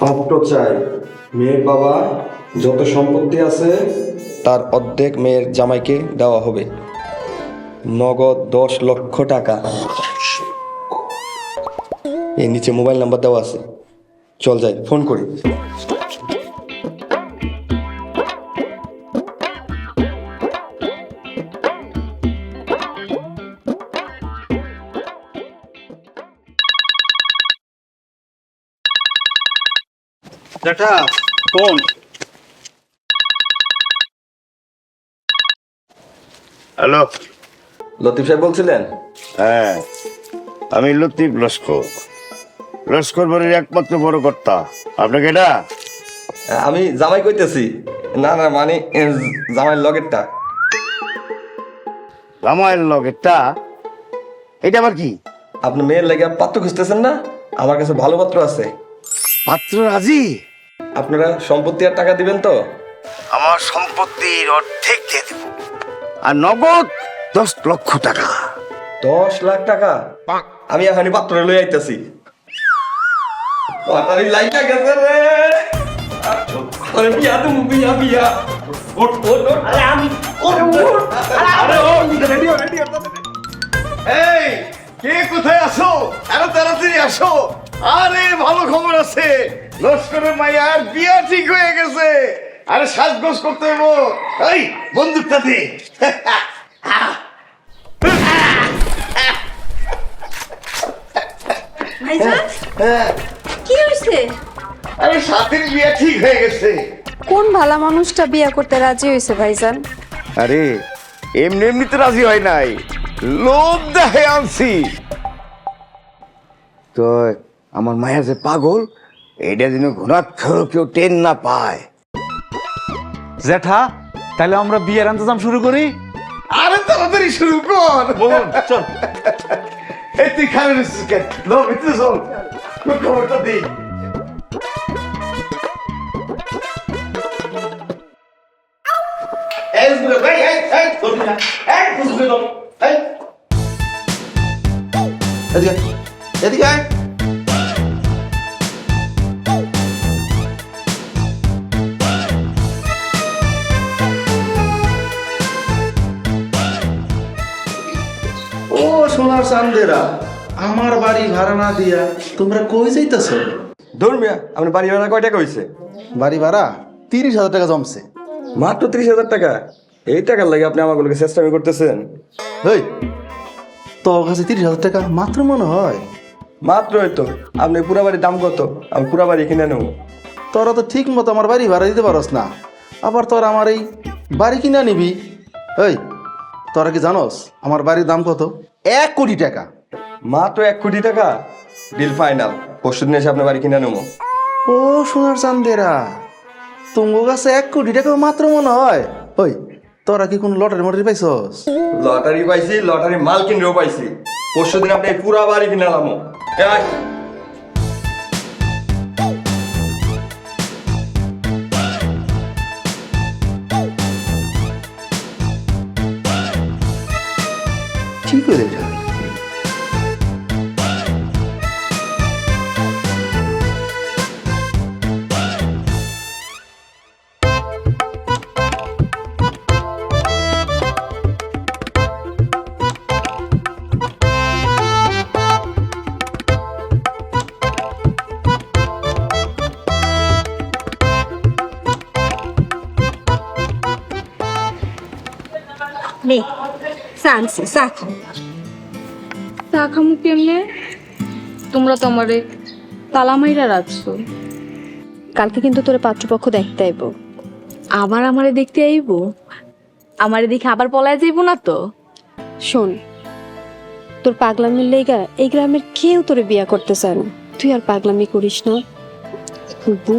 পাত্র চাই। মেয়ের বাবা, যত সম্পত্তি আছে, তার অর্ধেক মেয়ের জামাইকে দেওয়া হবে। নগদ দশ লক্ষ টাকা। এর নিচে মোবাইল নাম্বার দেওয়া আছে। চল যাই, ফোন করি। জ্যাঠা ফোন। হ্যালো। লতিফ সাহেব বলছিলেন? হ্যাঁ আমি লতিফ লস্কর। লস্কর বাড়ির একমাত্র বড় কর্তা। আপনাকে এটা? আমি জামাই কইতেছি। না না মানে জামাইয়ের লগেরটা। রামায়ণ লগেরটা? এটা আবার কি? আপনি মেয়ের লেগে পাত্র খুঁজতেছেন না? আমার কাছে ভালো পাত্র আছে। পাত্র রাজি? আপনারা সম্পত্তি আর টাকা দিবেন তো? আমার সম্পত্তির অর্ধেক দিয়ে দেব। আর নগদ দশ লক্ষ টাকা। দশ লাখ টাকা? আমি এখানে পাত্র লই আইতেছি। পাতারি লাইটা গেছে রে। আরে বিয়া তুমি বিয়া বিয়া। ওট ওট ওট। আরে আমি আরে ও রেডিও রেডিও এই কে কোথায় আসো আরও তাড়াতাড়ি আসো। আরে ভালো খবর আছে। লস্করের মাইয়ার বিয়া ঠিক হয়ে গেছে। আরে সাজগোজ করতে হইব। এই বন্দুকটা দে। ভাইজান কি হয়েছে? আরে সাথীর বিয়া ঠিক হয়ে গেছে। কোন ভালা মানুষটা বিয়া করতে রাজি হয়েছে ভাইজান? আরে এমনি এমনিতে রাজি হয় নাই। লোভ দেখে আনছি। তো আমার মায়া যে পাগল এটা যেন ঘুণাক্ষর কেউ টেন না পায়। জ্যাঠা তাহলে আমরা বিয়ের ইন্তজাম শুরু করি? আরে তাড়াতাড়ি শুরু কর। চল। এই তুই খাবে নিচ্ছিস কেন লো ভিতরে চল। তোর খবরটা দিই এদিকে এদিকে আয় চান্দেরা আমার বাড়ি ভাড়া না দিয়া তোমরা কই যাইতেছ? ধরুন মিয়া আপনি বাড়ি ভাড়া কয় টাকা হয়েছে বাড়ি ভাড়া তিরিশ হাজার টাকা জমছে। মাত্র তিরিশ হাজার টাকা? এই টাকার লাগে আপনি আমাগুলোকে চেষ্টা করতেছেন। হেই তোর কাছে তিরিশ হাজার টাকা মাত্র মনে হয়? মাত্র হয়তো আপনি পুরা বাড়ির দাম কত? আমি পুরা বাড়ি কিনে নেব। তোরা তো ঠিক মতো আমার বাড়ি ভাড়া দিতে পারস না। আবার তোর আমার এই বাড়ি কিনা নিবি এই তোরা কি জানোস আমার বাড়ির দাম কত? এক কোটি টাকা। মাত্র এক কোটি টাকা? ডিল ফাইনাল পরশু দিন এসে আপনার বাড়ি কিনে নেব। ও সোনার চান্দেরা তোমার কাছে এক কোটি টাকা মাত্র মনে হয়। ওই তোরা কি কোন লটারি মটারি পাইছস? লটারি পাইছি লটারি মাল কিনেও পাইছি। পরশু দিন আপনি পুরা বাড়ি কিনে নামো ঠিক করে এটা চা আনছি চা খাও চা খামু কেমনে? তোমরা তো আমারে তালা মাইরা রাখছো। কালকে কিন্তু তোর পাত্রপক্ষ দেখতে আইব। আবার আমারে দেখতে আইবো? আমারে দেখে আবার পলায় যাইবো না তো? শোন তোর পাগলামির লেগা এই গ্রামের কেউ তোরে বিয়া করতে চায় না। তুই আর পাগলামি করিস না। বুবু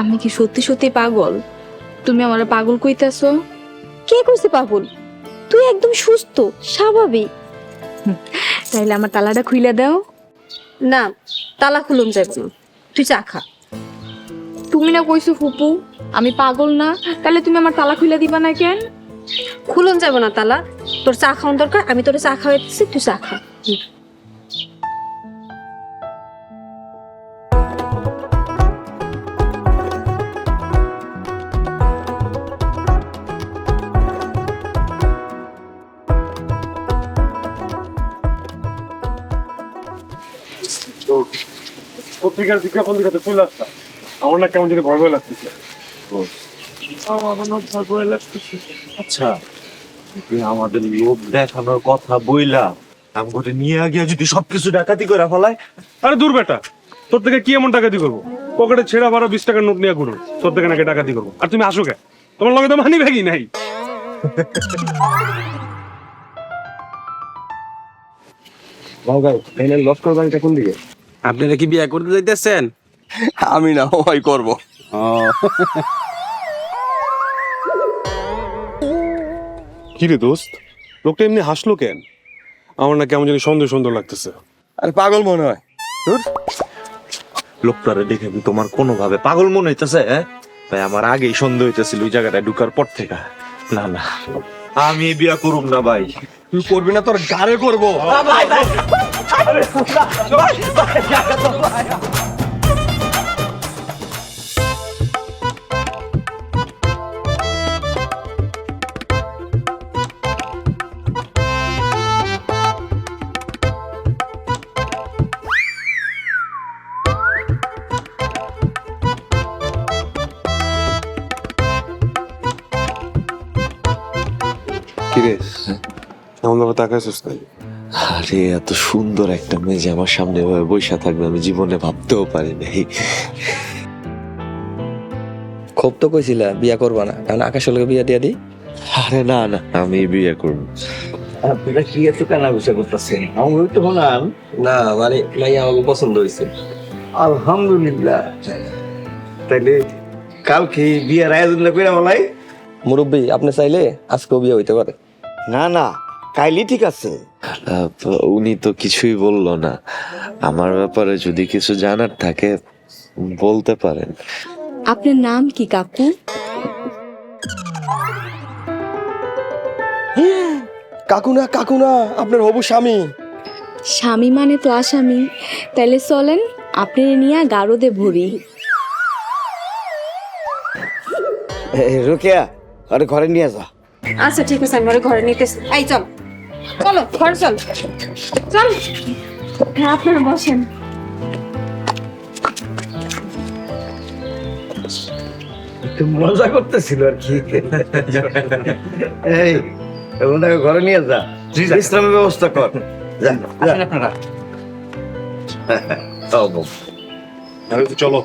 আমি কি সত্যি সত্যি পাগল? তুমি আমার পাগল কইতাছো? কে কইছে পাগল? তুই একদম সুস্থ স্বাভাবিক। তাইলে আমার তালাটা খুইলা দাও। না তালা খুলুন যাবে না। তুই চা খা। তুমি না কইছো ফুপু আমি পাগল না? তাহলে তুমি আমার তালা খুইলা দিবা না কেন? খুলুন যাব না তালা। তোর চা খাওয়ান দরকার আমি তোর চা খাওয়াইতেছি তুই চা খা। পত্রিকার বিজ্ঞাপন দিকে চলে আসতাম। আমার না কেমন যদি ভয় ভয় লাগতেছে। আচ্ছা তুই আমাদের লোক দেখানোর কথা বইলা আমগরে নিয়ে গিয়ে যদি সবকিছু ডাকাতি করে ফেলায় আরে দূর বেটা তোর থেকে কি এমন টাকাতি করব? পকেটে ছেঁড়া বারো বিশ টাকার নোট নিয়ে ঘুরো তোর থেকে নাকি টাকাতি করব। আর তুমি আসো কে? তোমার লগে তো মানি ব্যাগই নাই। লস্কর বাড়িটা কোন দিকে? আপনারা কি বিয়ে করতে যাইতেছেন? আমি না ওই করব। কি রে দোস্ত? লোকটা এমনি হাসলো কেন? আমার না কেমন জানি সুন্দর সুন্দর লাগতেছে। আরে পাগল মনে হয়। লোকটারে দেখে কি তোমার কোনোভাবে পাগল মনে হইতেছে হ্যাঁ? ভাই আমার আগেই সন্দেহ হইতেছিল ওই জায়গাটায় ঢুকার পর থেকে। না না আমি বিয়া করুম না ভাই। তুই করবি না তোর গাড়ে করব। কিরে এমন ভাবে তাকাইছিস তাই আরে এত সুন্দর একটা মেয়ে যে আমার সামনে এভাবে বৈশা থাকবে আমি জীবনে ভাবতেও পারি নাই। খুব তো কইছিলা বিয়া করবা না। কারণ আকাশের লগে বিয়া দিয়া দি। আরে না না আমি বিয়ে করব। আপনারা কি এত কানা গুছা করতেছেন আমার তো হলাম। না মানে মাইয়া আমাকে পছন্দ হয়েছে আলহামদুলিল্লাহ। তাইলে কালকে বিয়ের আয়োজন করে বলাই? মুরব্বী আপনি চাইলে আজকেও বিয়ে হইতে পারে। না না কাইলি ঠিক আছে। উনি তো কিছুই বলল না। আমার ব্যাপারে যদি কিছু জানার থাকে বলতে পারেন। আপনার নাম কি কাকু? কাকুনা কাকুনা আপনার হবু স্বামী। স্বামী মানে তো আসামি। তাহলে চলেন আপনি নিয়ে গারদে ভরি। রোকেয়া আরে ঘরে নিয়ে যা। আচ্ছা ঠিক আছে আমি ঘরে নিতেছি। এই চল। চলো ঘরে চল। চল। হ্যাঁ আপনারা বসেন। একটু মজা করতেছিল আর কি। এই ওনাকে ঘরে নিয়ে যা। বিশ্রামের ব্যবস্থা কর। যা আপনারা। চলো।